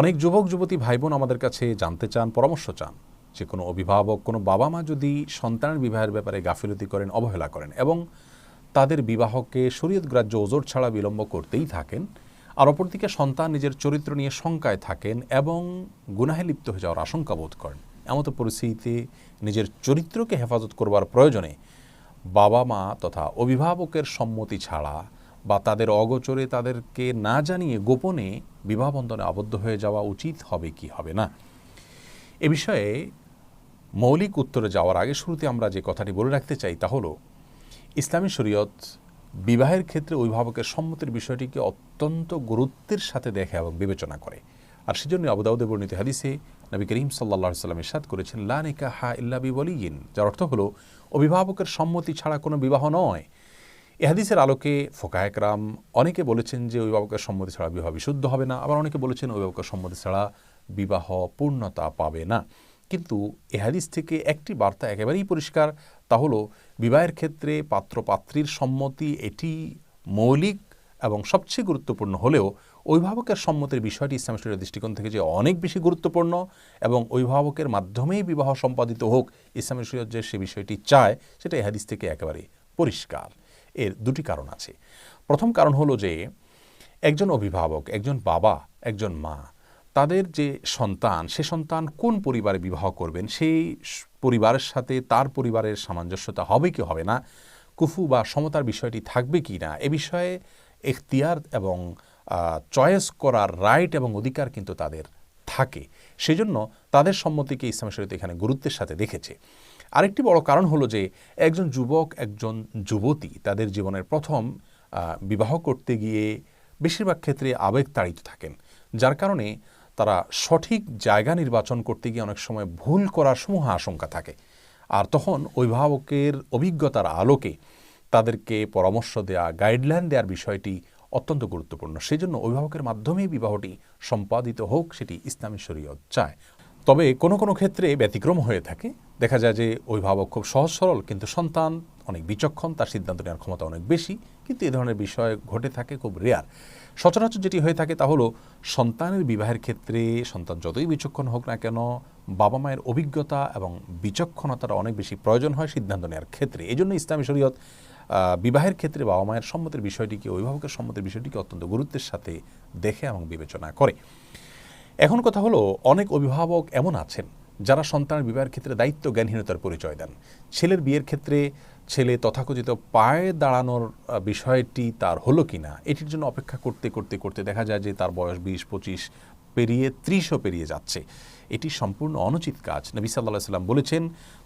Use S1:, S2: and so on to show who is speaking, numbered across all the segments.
S1: অনেক যুবক, যুবতী ভাই বোন আমাদের কাছে জানতে চান, পরামর্শ চান যে কোনো অভিভাবক, কোনো বাবা মা যদি সন্তানের বিবাহের ব্যাপারে গাফিলতি করেন, অবহেলা করেন এবং তাদের বিবাহকে শরীয়ত গ্রাহ্য ওজোর ছাড়া বিলম্ব করতেই থাকেন, আর অপরদিকে সন্তান নিজের চরিত্র নিয়ে শঙ্কায় থাকেন এবং গুনাহে লিপ্ত হয়ে যাওয়ার আশঙ্কা বোধ করেন, এমতো পরিস্থিতিতে নিজের চরিত্রকে হেফাজত করবার প্রয়োজনে বাবা মা তথা অভিভাবকের সম্মতি ছাড়া বা তাদের অগোচরে তাদেরকে না জানিয়ে গোপনে বিবাহ বন্ধনে আবদ্ধ হয়ে যাওয়া উচিত হবে কি হবে না? এ বিষয়ে মৌলিক উত্তরে যাওয়ার আগে শুরুতে আমরা যে কথাটি বলে রাখতে চাই তা হলো, ইসলামী শরীয়ত বিবাহের ক্ষেত্রে অভিভাবকের সম্মতির বিষয়টিকে অত্যন্ত গুরুত্বের সাথে দেখে এবং বিবেচনা করে। আর সেজন্য আবুদাউদে বর্ণিত হাদিসে নবী করিম সাল্লা সাল্লাম ইসাদ করেছেন, লা নিকা হা ইল্লা বিবলিগিন যার অর্থ হলো, অভিভাবকের সম্মতি ছাড়া কোনো বিবাহ নয়। এ হাদিসের আলোকে ফোকায়করাম অনেকে বলেছেন যে অভিভাবকের সম্মতি ছাড়া বিবাহ বিশুদ্ধ হবে না। আবার অনেকে বলেছেন অভিভাবকের সম্মতি ছাড়া বিবাহ পূর্ণতা পাবে না। কিন্তু এ হাদিস থেকে একটি বার্তা একেবারেই পরিষ্কার, তা হলো বিবাহের ক্ষেত্রে পাত্র পাত্রীর সম্মতি এটি মৌলিক এবং সবচেয়ে গুরুত্বপূর্ণ হলেও অভিভাবকের সম্মতির বিষয়টি ইসলাম দৃষ্টিকোণ থেকে যে অনেক বেশি গুরুত্বপূর্ণ এবং অভিভাবকের মাধ্যমেই বিবাহ সম্পাদিত হোক, ইসলামী শরীয়ত যে সে বিষয়টি চায়, সেটা এ হাদিস থেকে একেবারে পরিষ্কার। এর দুটি কারণ আছে। প্রথম কারণ হলো যে, একজন অভিভাবক, একজন বাবা, একজন মা, তাদের যে সন্তান, সে সন্তান কোন পরিবারে বিবাহ করবেন, সেই পরিবারের সাথে তার পরিবারের সামঞ্জস্যতা হবে কি হবে না, কুফু বা সমতার বিষয়টি থাকবে কি না, এ বিষয়ে এখতিয়ার এবং চয়েস করার রাইট এবং অধিকার কিন্তু তাদের থাকে। সেজন্য তাদের সম্মতিকে ইসলাম শরীয়ত এখানে গুরুত্বের সাথে দেখেছে। আরেকটি বড় কারণ হলো যে একজন যুবক, একজন যুবতী তাদের জীবনের প্রথম বিবাহ করতে গিয়ে বেশিরভাগ ক্ষেত্রে আবেগ তাড়িত থাকেন। যার কারণে তারা সঠিক জায়গা নির্বাচন করতে গিয়ে অনেক সময় ভুল করার সমূহ আশঙ্কা থাকে। আর তখন অভিভাবকের অভিজ্ঞতার আলোকে তাদেরকে পরামর্শ দেয়া, গাইডলাইন দেওয়ার বিষয়টি অত্যন্ত গুরুত্বপূর্ণ। সেই জন্য অভিভাবকের মাধ্যমেই বিবাহটি সম্পাদিত হোক, সেটি ইসলামী শরীয়ত চায়। তবে কোনো কোনো ক্ষেত্রে ব্যতিক্রম হয়ে থাকে। দেখা যায় যে অভিভাবক খুব সহজ সরল, কিন্তু সন্তান অনেক বিচক্ষণ, তার সিদ্ধান্ত নেওয়ার ক্ষমতা অনেক বেশি, কিন্তু এ ধরনের বিষয় ঘটে থাকে, খুব রেয়ার সচরাচর যেটি হয়ে থাকে তা হলো সন্তানের বিবাহের ক্ষেত্রে সন্তান যতই বিচক্ষণ হোক না কেন, বাবা মায়ের অভিজ্ঞতা এবং বিচক্ষণতার অনেক বেশি প্রয়োজন হয় সিদ্ধান্ত নেওয়ার ক্ষেত্রে। এই জন্য ইসলামী শরীয়ত বিবাহের ক্ষেত্রে বাবা মায়ের সম্মতির বিষয়টিকে, অভিভাবকের সম্মতির বিষয়টিকে অত্যন্ত গুরুত্বের সাথে দেখে এবং বিবেচনা করে। এখন কথা হলো, অনেক অভিভাবক এমন আছেন যারা সন্তানের বিবাহের ক্ষেত্রে দায়িত্ব জ্ঞানহীনতার পরিচয় দেন। ছেলের বিয়ের ক্ষেত্রে ছেলে তথাকথিত পায়ে দাঁড়ানোর বিষয়টি তার হলো কি না এটির জন্য অপেক্ষা করতে করতে করতে দেখা যায় যে তার বয়স বিশ, পঁচিশ পেরিয়ে ত্রিশও পেরিয়ে যাচ্ছে। এটি সম্পূর্ণ অনুচিত কাজ। নবী সাল্লাহ সাল্লাম বলেছেন,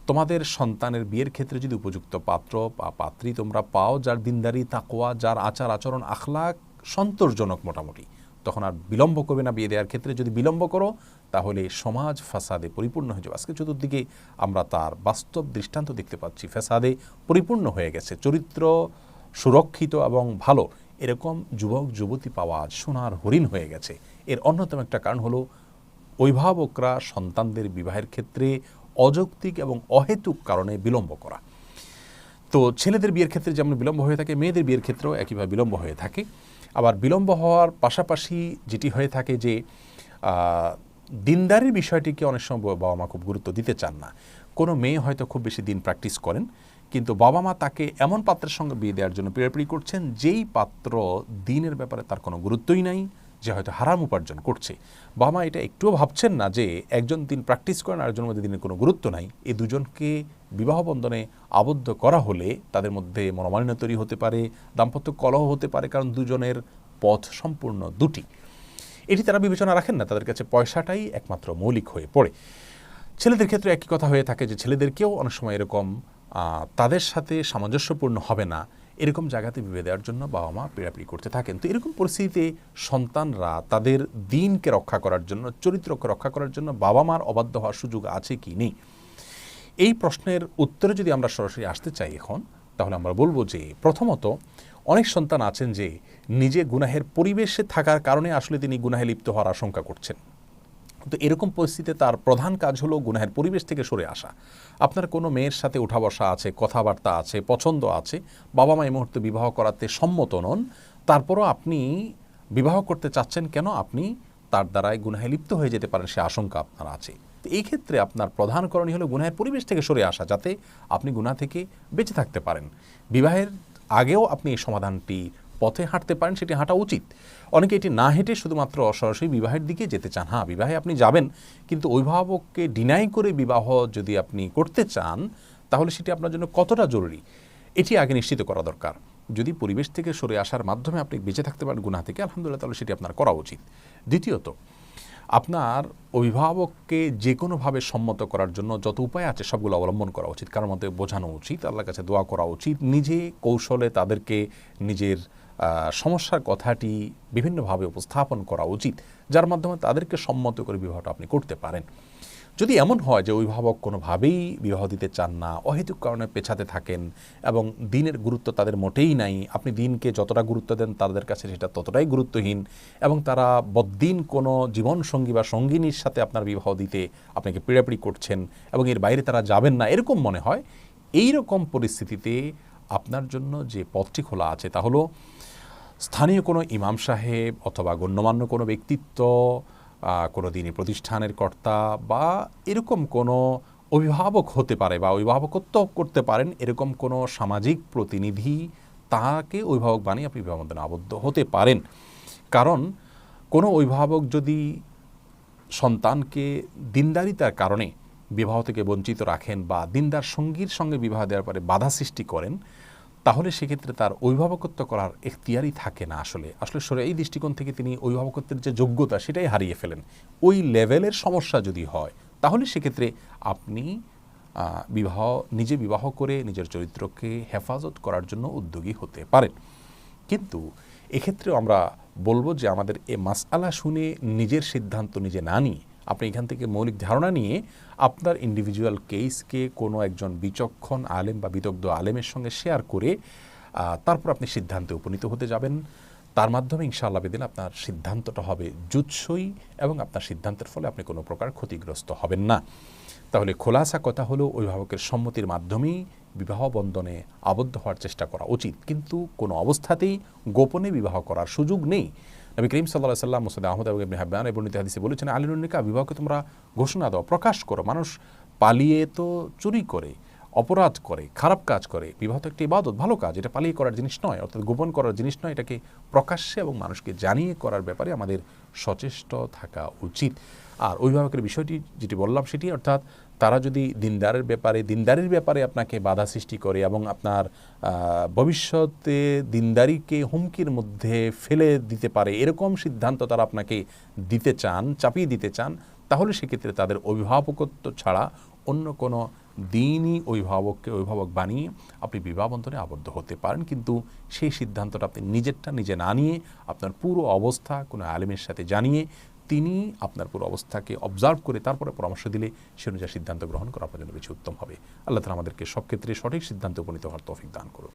S1: তোমাদের সন্তানের বিয়ের ক্ষেত্রে যদি উপযুক্ত পাত্র বা পাত্রী তোমরা পাও, যার দিনদারি তাকোয়া যার আচার আচরণ আখলাক সন্তোষজনক মোটামুটি তখন আর বিলম্ব করবে না বিয়ে দেওয়ার ক্ষেত্রে। যদি বিলম্ব করো, তাহলে সমাজ ফাসাদে পরিপূর্ণ হয়ে যাবে। আজকে চতুর্দিকে আমরা তার বাস্তব দৃষ্টান্ত দেখতে পাচ্ছি। ফ্যাসাদে পরিপূর্ণ হয়ে গেছে। চরিত্র সুরক্ষিত এবং ভালো। এরকম যুবক, যুবতী পাওয়া সোনার হরিণ হয়ে গেছে। এর অন্যতম একটা কারণ হলো, অভিভাবকরা সন্তানদের বিবাহের ক্ষেত্রে অযৌক্তিক এবং অহেতুক কারণে বিলম্ব করা। তো ছেলেদের বিয়ের ক্ষেত্রে যেমন বিলম্ব হয়ে থাকে, মেয়েদের বিয়ের ক্ষেত্রেও একইভাবে বিলম্ব হয়ে থাকে। আবার বিলম্ব হওয়ার পাশাপাশি যেটি হয়ে থাকে যে দিনদারির বিষয়টিকে অনেক সময় বাবা মা খুব গুরুত্ব দিতে চান না। কোনো মেয়ে হয়তো খুব বেশি দিন প্র্যাকটিস করেন, কিন্তু বাবা মা তাকে এমন পাত্রের সঙ্গে বিয়ে দেওয়ার জন্য পিড়াপিড়ি করছেন, যেই পাত্র দিনের ব্যাপারে তার কোনো গুরুত্বই নাই যে হয়তো হারাম উপার্জন করছে। বাবা মা এটা একটুও ভাবছেন না যে একজন দিন প্র্যাকটিস করেন আর একজনের মধ্যে দিনের কোনো গুরুত্ব নাই। এই দুজনকে বিবাহ বন্ধনে আবদ্ধ করা হলে তাদের মধ্যে মনোমালিন্য তৈরি হতে পারে, দাম্পত্য কলহ হতে পারে, কারণ দুজনের পথ সম্পূর্ণ দুটি। এটি তারা বিবেচনা রাখেন না, তাদের কাছে পয়সাটাই একমাত্র মৌলিক হয়ে পড়ে। ছেলেদের ক্ষেত্রে একই কথা হয়ে থাকে যে ছেলেদেরকেও অনেক সময় এরকম তাদের সাথে সামঞ্জস্যপূর্ণ হবে না। এরকম জায়গাতে বিবে দেওয়ার জন্য বাবা মা পিড়াপিড়ি করতে থাকেন। তো এরকম পরিস্থিতিতে সন্তানরা তাদের দিনকে রক্ষা করার জন্য, চরিত্রকে রক্ষা করার জন্য বাবা মার অবাধ্য হওয়ার সুযোগ আছে কি নেই? এই প্রশ্নের উত্তরে যদি আমরা সরাসরি আসতে চাই এখন, তাহলে আমরা বলব যে প্রথমত, অনেক সন্তান আছেন যে নিজে গুনাহের পরিবেশে থাকার কারণে আসলে তিনি গুনাহে লিপ্ত হওয়ার আশঙ্কা করছেন। তো এরকম পরিস্থিতিতে তার প্রধান কাজ হলো গুনাহের পরিবেশ থেকে সরে আসা। আপনার কোনো মেয়ের সাথে উঠা বসা আছে, কথাবার্তা আছে, পছন্দ আছে বাবা মা এই মুহূর্তে বিবাহ করাতে সম্মত নন, তারপরও আপনি বিবাহ করতে চাচ্ছেন কেন? আপনি তার দ্বারাই গুনাহে লিপ্ত হয়ে যেতে পারেন সে আশঙ্কা আপনার আছে। তো এই ক্ষেত্রে আপনার প্রধান করণীয় হলো গুনাহের পরিবেশ থেকে সরে আসা, যাতে আপনি গুনাহ থেকে বেঁচে থাকতে পারেন। বিবাহের আগেও আপনি এই সমাধানটি পথে হাঁটতে পারেন, সেটি হাঁটা উচিত। অনেকে এটি না হেঁটে শুধুমাত্র সরাসরি বিবাহের দিকে যেতে চান। হ্যাঁ বিবাহে আপনি যাবেন, কিন্তু অভিভাবককে ডিনাই করে বিবাহ যদি আপনি করতে চান, তাহলে সেটি আপনার জন্য কতটা জরুরি? এটি আগে নিশ্চিত করা দরকার। যদি পরিবেশ থেকে সরে আসার মাধ্যমে আপনি বেঁচে থাকতে পারেন গুনাহ থেকে, আলহামদুলিল্লাহ, তাহলে সেটি আপনার করা উচিত। দ্বিতীয়ত, আপনার অভিভাবককে যে কোনোভাবে সম্মত করার জন্য যত উপায় আছে, সবগুলো অবলম্বন করা উচিত। কারোর মধ্যে বোঝানো উচিত, আল্লাহর কাছে দোয়া করা উচিত, নিজে কৌশলে তাদেরকে নিজের সমস্যার কথাটি বিভিন্নভাবে উপস্থাপন করা উচিত, যার মাধ্যমে তাদেরকে সম্মত করে বিবাহটা আপনি করতে পারেন। যদি এমন হয় যে অভিভাবক কোনোভাবেই বিবাহ দিতে চান না, অহেতুক কারণে পেছাতে থাকেন এবং দিনের গুরুত্ব তাদের মোটেই নাই, আপনি দিনকে যতটা গুরুত্ব দেন তাদের কাছে সেটা ততটাই গুরুত্বহীন এবং তারা বদ্দিন কোনো জীবনসঙ্গী বা সঙ্গিনীর সাথে আপনার বিবাহ দিতে আপনাকে পীড়াপিড়ি করছেন এবং এর বাইরে তারা যাবেন না, এরকম মনে হয়? এই রকম পরিস্থিতিতে আপনার জন্য যে পথটি খোলা আছে তা হলো স্থানীয় কোনো ইমাম সাহেব অথবা গণ্যমান্য কোনো ব্যক্তিত্ব কোনো দিনই প্রতিষ্ঠানের কর্তা বা এরকম কোনো অভিভাবক হতে পারে বা অভিভাবকত্ব করতে পারেন, এরকম কোনো সামাজিক প্রতিনিধি তাকে অভিভাবক বানিয়ে আপনি বিবাহ বন্ধনে আবদ্ধ হতে পারেন। কারণ কোনো অভিভাবক যদি সন্তানকে দিনদারিতার কারণে বিবাহ থেকে বঞ্চিত রাখেন বা দিনদার সঙ্গীর সঙ্গে বিবাহ দেওয়ার পরে বাধা সৃষ্টি করেন তাহলে সেক্ষেত্রে তার অভিভাবকত্ব করার এখতিয়ারই থাকে না আসলে। আসলে সরে এই দৃষ্টিকোণ থেকে তিনি অভিভাবকত্বের যে যোগ্যতা, সেটাই হারিয়ে ফেলেন। ওই লেভেলের সমস্যা যদি হয়, তাহলে সেক্ষেত্রে আপনি বিবাহ, নিজে বিবাহ করে নিজের চরিত্রকে হেফাজত করার জন্য উদ্যোগী হতে পারেন। কিন্তু এক্ষেত্রেও আমরা বলব যে আমাদের এ মাসআলা শুনে নিজের সিদ্ধান্ত নিজে না নিয়ে আপনি এখান থেকে মৌলিক ধারণা নিয়ে আপনার ইন্ডিভিজুয়াল কেসকে কোনো একজন বিচক্ষণ আলেম বা বিদগ্ধ আলেমের সঙ্গে শেয়ার করে তারপর আপনি সিদ্ধান্তে উপনীত হতে যাবেন। তার মাধ্যমে ইনশাআল্লাহ বেদিন আপনার সিদ্ধান্তটা হবে জুৎসই এবং আপনার সিদ্ধান্তের ফলে আপনি কোনো প্রকার ক্ষতিগ্রস্ত হবেন না। তাহলে খোলাসা কথা হলো, অভিভাবকের সম্মতির মাধ্যমেই বিবাহ বন্ধনে আবদ্ধ হওয়ার চেষ্টা করা উচিত। কিন্তু কোনো অবস্থাতেই গোপনে বিবাহ করার সুযোগ নেই। নবী করিম সাল্লাহ সাল্লাম মুসাদ আহমদ আবু ইবনে হাব্বান এবং হাদিসে বলেছেন আলিনুন্নিকা বিবাহকে তোমরা ঘোষণা দাও, প্রকাশ করো। মানুষ পালিয়ে তো চুরি করে, অপরাধ করে, খারাপ কাজ করে। বিবাহ তো একটি ইবাদত, ভালো কাজ। এটা পালিয়ে করার জিনিস নয়, অর্থাৎ গোপন করার জিনিস নয়। এটাকে প্রকাশ্যে এবং মানুষকে জানিয়ে করার ব্যাপারে আমাদের সচেষ্ট থাকা উচিত। আর অভিভাবকের বিষয়টি যেটি বললাম, সেটি অর্থাৎ তারা যদি দিনদারের ব্যাপারে, দিনদারির ব্যাপারে আপনাকে বাধা সৃষ্টি করে এবং আপনার ভবিষ্যতে দিনদারিকে হুমকির মধ্যে ফেলে দিতে পারে, এরকম সিদ্ধান্ত তারা আপনাকে দিতে চান, চাপিয়ে দিতে চান, তাহলে সেক্ষেত্রে তাদের অভিভাবকত্ব ছাড়া অন্য কোনো দিনই অভিভাবককে, অভিভাবক বানিয়ে আপনি বিবাহ বন্ধনে আবদ্ধ হতে পারেন। কিন্তু সেই সিদ্ধান্তটা আপনি নিজেরটা নিজে না নিয়ে, আপনার পুরো অবস্থা কোনো আলেমের সাথে জানিয়ে তিনি আপনার পুরো অবস্থাকে অবজার্ভ করে তারপরে পরামর্শ দিলে সে অনুযায়ী সিদ্ধান্ত গ্রহণ করা আপনার জন্য বেশি উত্তম হবে। আল্লাহ তালা আমাদেরকে সব ক্ষেত্রে সঠিক সিদ্ধান্তে উপনীত হওয়ার তৌফিক দান করুন।